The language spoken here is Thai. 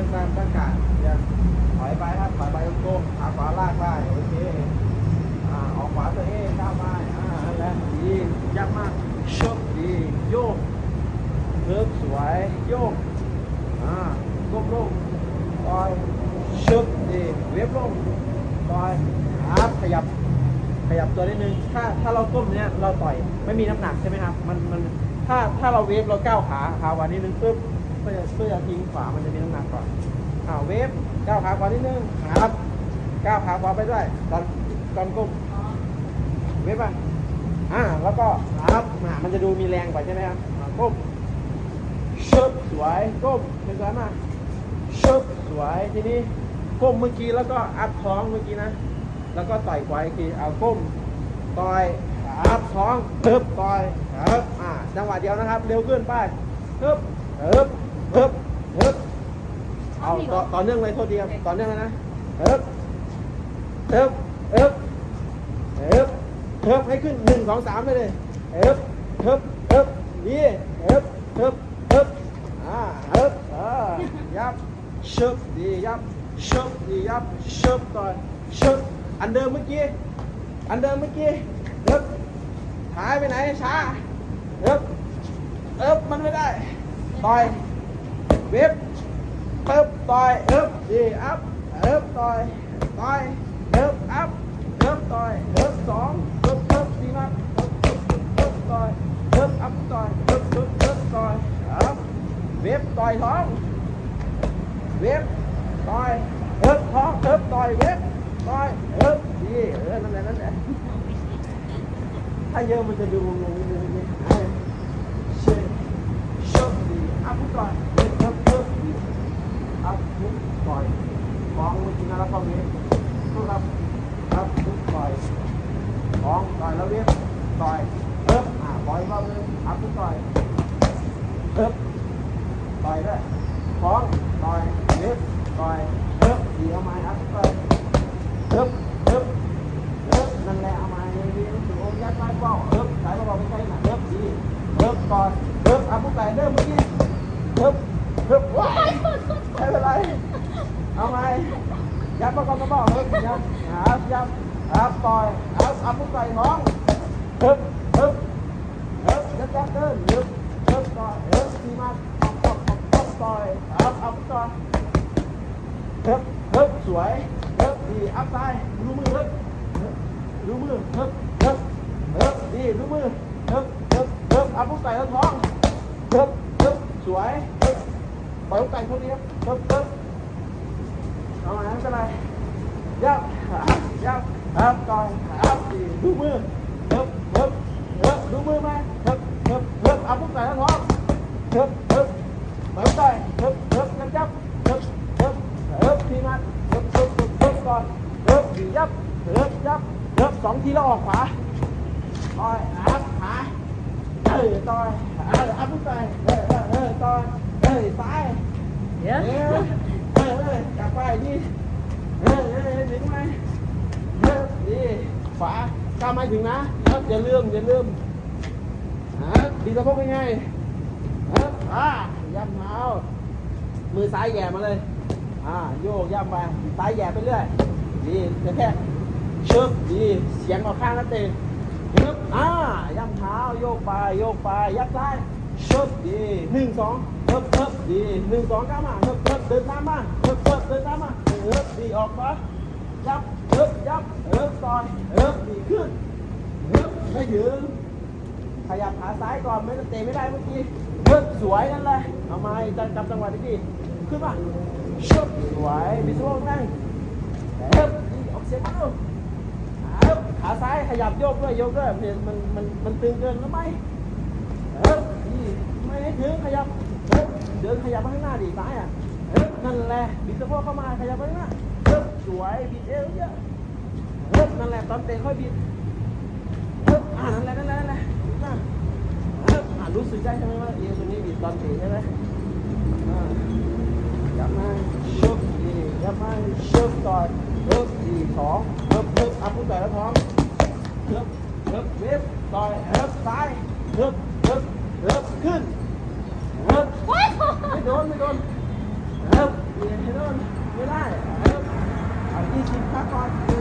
ดินตามตั้งการยังถอยไปครับถอยไปตรงๆขาขวาลากได้โอเคอ่าออกขวาตัวเองก้าวไปอ่าแหละดียับมากชกดีโยกเพิ่มสวยโยกอ่าก้มลงต่อยชกดีเว็บลงต่อยครับขยับขยับตัวนิดนึง ถ้าถ้าเราก้มเนี้ยเราต่อยไม่มีน้ำหนักใช่ไหมครับ มันมันถ้าถ้าเราเวฟเราก้าวขาขาวันนิดนึงปุ๊บ เพื่อเพื่อจะทิ้งขวามันจะมีน้ำหนักก่อนอ่าเวฟก้าวขาขวานิดนึงครับก้าวขาขวาไปด้วยตอนตอนก้มเวฟอะอ่าแล้วก็ครับอ่ามันจะดูมีแรงกว่าใช่ไหมครับก้มชึบสวยก้มเป็นสวยมากชึบสวยทีนี้ก้มเมื่อกี้แล้วก็อัพท้องเมื่อกี้นะ แล้วก็ต่อยขวาอีกทีเอาก้มต่อยอัพท้องเทิบต่อยเทิบอ่าจังหวะเดียวนะครับ เร็วขึ้นไปเทิบเทิบ เทิบเทิบเอาต่อต่อเนื่องเลยโทษทีครับต่อเนื่องเลยนะเทิบเทิบเทิบเทิบเทิบให้ขึ้นหนึ่งสองสามไปเลยเทิบเทิบเทิบดีเทิบเทิบเทิบอ่าเทิบอ่ายับชึบดียับชึบดียับชึบต่อยชึบอันเดิมเมื่อกี้อันเดิมเมื่อกี้เอิบหายไปไหนช้าเอิบเอิบมันไม่ได้ต่อยเว็บเอิบต่อยเอิบดีอัพเอิบต่อยต่อยเอิบอัพเอิบต่อยเอิบสองเอิบเอิบดีมากเอิบเอิบเอิบต่อยเอิบอัพต่อยเอิบเอิบเอิบต่อยอัพเว็บต่อยท้องเว็บต่อยเอิบท้องเอิบต่อยเว็บต่อยเอิบดีเออนั่นแหละนั่นแหละถ้าเยอะมันจะดูงงๆนิดนึงเออเชฟชอบดีอัพก่อนเอิบ เอิบทุกต่อยฟ้องเมื่อกี้นะแล้วก็เว็บทุกครับอัพทุกต่อยฟ้องต่อยแล้วเว็บต่อยเอิบอ่าปล่อยรอบนึงอัพทุกต่อยเอิบต่อยด้วยฟ้องต่อยเล็บต่อยเอิบดีเอาไม้อัพต่อยเอิบเอิบเอิบนั่นแหละเอาไม้ดีดีถึงโอ้ยัดไม้เป้าเอิบสายเบาๆไม่ใช่หนักเอิบดีเอิบต่อยเอิบอัพผู้ไก่เดิมเมื่อกี้เอิบ เอิบว้ายไม่เป็นไร เอาไม้ยัดประกอบกระบอกเอิบยัดอัพยัดอัพต่อยอัพอัพผู้ไก่ท้องเอิบเอิบเอิบยัดยัดเดินเอิบเอิบต่อยเอิบดีมากออกออกออกออกต่อยอัพอัพต่อยเอิบเอิบสวยเอิบดีอัพซ้ายดูมือเอิบดูมือเอิบเอิบเอิบดีดูมือเอิบเอิบเอิบอัพลูกไก่ท้องเอิบเอิบสวย เอิบปล่อยลูกไก่พวกนี้ครับเอิบเอิบเอามาไม่เป็นไรยับยับอัพต่อยอัพดีดูมือเอิบเอิบเฮ้ยดูมือไหมเฮ้ยเฮ้ยเฮ้ย เอาพวกใส่แล้วท้องเฮ้ยเฮ้ยเปิดได้เฮ้ยเฮ้ยกันจับเฮ้ยเฮ้ยเฮ้ยทีนัดเฮ้ยเฮ้ยเฮ้ยก่อนเฮ้ยดียับเฮ้ยยับเฮ้ยสองทีแล้วออกขวาต่อยอัพขาเฮ้ยต่อยเฮ้ยอัพพวกใส่เฮ้ยเฮ้ยเฮ้ยต่อยเฮ้ยซ้ายเดี๋ยวเฮ้ยเฮ้ยเฮ้ยกลับไปนี่เฮ้ยเฮ้ยเฮ้ยถึงไหมเฮ้ยดีขวาก้าวไม่ถึงนะเฮ้ยอย่าลืมอย่าลืมฮะดีสะโพกเป็นไงฮะอ่าย่ำเท้ามือซ้ายแหย่มาเลยอ่าโยกย่ำไปซ้ายแหย่ไปเรื่อยดีกระแทกชึบดีเสียงออกข้างแล้วเตะชึบอ่าย่ำเท้าโยกไปโยกไปยัดซ้าย ชึบดีหนึ่งสองเฮิบเฮิบดีหนึ่งสองก้าวมาเฮิบเฮิบเดินตามมาเฮิบเฮิบเดินตามมาเฮิบดีออกมายับเฮิบยับเฮิบต่อยเฮิบดีขึ้นเฮิบไม่ถึงขยับขาซ้ายก่อนไม่เตะไม่ได้เมื่อกี้เพิ่มสวยนั่นแหละเอามาจับจับจังหวะที่ดีขึ้นมาชุบสวยบิสโลนั่งเพิ่มออกเสียงมาดูเพิ่มขาซ้ายขยับโยกด้วยโยกด้วยเนี่ยมันมันมันตึงเกินหรือไม่เพิ่มนี่ไม่ ให้ถึงขยับเดินขยับมาข้างหน้าดิซ้ายอะเพิ่มนั่นแหละบิดสะโพกเข้ามาขยับไปข้างหน้าเพิ่มสวยบิดเอวเยอะเพิ่มนั่นแหละตอนเตะค่อยบิดเอิบอ่านั่นแหละนั่นแหละนั่นแหละอ่าเอิบอ่ารู้สึกได้ใช่ไหมว่าเอียงตรงนี้บีบตอนเตีใช่ไหมอ่ายับมาชุบดียับมาชุบต่อยเอิบดีสองเอิบเอิบอัพผู้ต่อยแล้วท้องเอิบเอิบเว็บต่อยเอิบซ้ายเอิบเอิบเอิบขึ้น ดนไม่โดนเออไม่โดนไม่ได้เออที่สิบพักก่อน